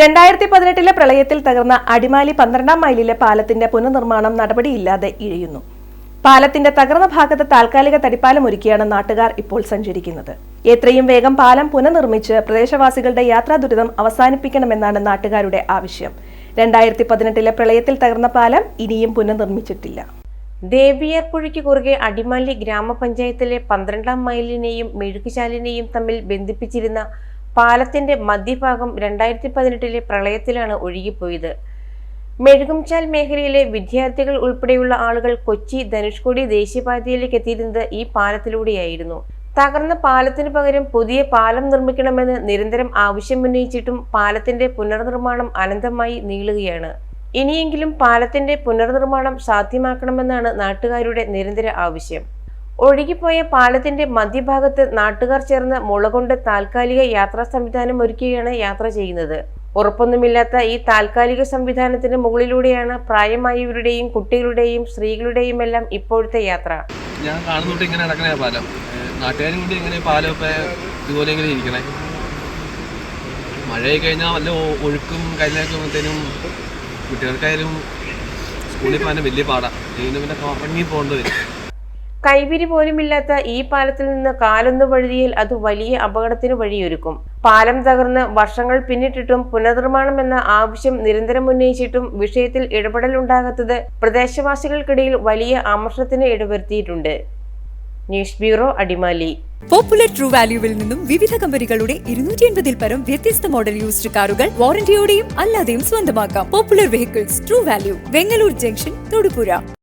രണ്ടായിരത്തി പതിനെട്ടിലെ പ്രളയത്തിൽ തകർന്ന അടിമാലി പന്ത്രണ്ടാം മൈലിലെ പാലത്തിന്റെ പുനർനിർമ്മാണം നടപടിയില്ലാതെ ഇഴയുന്നു. പാലത്തിന്റെ തകർന്ന ഭാഗത്ത് താൽക്കാലിക തടിപ്പാലം ഒരുക്കിയാണ് നാട്ടുകാർ ഇപ്പോൾ സഞ്ചരിക്കുന്നത്. എത്രയും വേഗം പാലം പുനർനിർമ്മിച്ച് പ്രദേശവാസികളുടെ യാത്രാ ദുരിതം അവസാനിപ്പിക്കണമെന്നാണ് നാട്ടുകാരുടെ ആവശ്യം. രണ്ടായിരത്തി പതിനെട്ടിലെ പ്രളയത്തിൽ തകർന്ന പാലം ഇനിയും പുനർനിർമ്മിച്ചിട്ടില്ല. ദേവിയർപുഴയ്ക്ക് കുറുകെ അടിമാലി ഗ്രാമപഞ്ചായത്തിലെ പന്ത്രണ്ടാം മൈലിനെയും മെഴുകുചാലിനെയും തമ്മിൽ ബന്ധിപ്പിച്ചിരുന്ന പാലത്തിന്റെ മധ്യഭാഗം രണ്ടായിരത്തി പതിനെട്ടിലെ പ്രളയത്തിലാണ് ഒഴുകിപ്പോയത്. മെഴുകുംചാൽ മേഖലയിലെ വിദ്യാർത്ഥികൾ ഉൾപ്പെടെയുള്ള ആളുകൾ കൊച്ചി ധനുഷ്കോടി ദേശീയപാതയിലേക്ക് എത്തിയിരുന്നത് ഈ പാലത്തിലൂടെയായിരുന്നു. തകർന്ന പാലത്തിനു പകരം പുതിയ പാലം നിർമ്മിക്കണമെന്ന് നിരന്തരം ആവശ്യമുന്നയിച്ചിട്ടും പാലത്തിന്റെ പുനർനിർമ്മാണം അനന്തമായി നീളുകയാണ്. ഇനിയെങ്കിലും പാലത്തിന്റെ പുനർനിർമ്മാണം സാധ്യമാക്കണമെന്നാണ് നാട്ടുകാരുടെ നിരന്തര ആവശ്യം. ഒഴുകിപ്പോയ പാലത്തിന്റെ മധ്യഭാഗത്ത് നാട്ടുകാർ ചേർന്ന് മുളകൊണ്ട് താൽക്കാലിക യാത്രാ സംവിധാനം ഒരുക്കുകയാണ് യാത്ര ചെയ്യുന്നത്. ഉറപ്പൊന്നുമില്ലാത്ത ഈ താൽക്കാലിക സംവിധാനത്തിന് മുകളിലൂടെയാണ് പ്രായമായവരുടെയും കുട്ടികളുടെയും സ്ത്രീകളുടെയും എല്ലാം ഇപ്പോഴത്തെ യാത്ര. ഞാൻ കാണുന്നോട്ട് ഇങ്ങനെ നടക്കണേ പാലം. നാട്ടുകാരും കൂടി ഇങ്ങനെ പാലം ഇതുപോലെ ഇങ്ങനെ ഇരിക്കണേ. മഴയായി കഴിഞ്ഞാൽ വല്ല ഒഴുക്കും കാര്യങ്ങളൊക്കെ ആകുമ്പോഴത്തേനും കുട്ടികൾക്കായാലും സ്കൂളിൽ പോകാൻ വലിയ പാടാണ് ഇതിന് പിന്നെ ഇറങ്ങി പോകേണ്ടി വരും. കൈവിരി പോലുമില്ലാത്ത ഈ പാലത്തിൽ നിന്ന് കാലൊന്ന് വഴുതിയാൽ അത് വലിയ അപകടത്തിന് വഴിയൊരുക്കും. പാലം തകർന്ന് വർഷങ്ങൾ പിന്നിട്ടിട്ടും പുനർനിർമ്മാണം എന്ന ആവശ്യം നിരന്തരം ഉന്നയിച്ചിട്ടും വിഷയത്തിൽ ഇടപെടൽ ഉണ്ടാകാത്തത് പ്രദേശവാസികൾക്കിടയിൽ വലിയ ആമർഷത്തിന് ഇടവരുത്തിയിട്ടുണ്ട്. News bureau Adimali. Popular true വാല്യൂവിൽ നിന്നും വിവിധ കമ്പനികളുടെ ഇരുന്നൂറ്റി എൺപതിൽ പരം വ്യത്യസ്ത മോഡൽ യൂസ്ഡ് കാറുകൾ വാറന്റിയോടെയും അല്ലാതെയും സ്വന്തമാക്കാം. Popular vehicles true value Vengalloor junction Thodupuzha.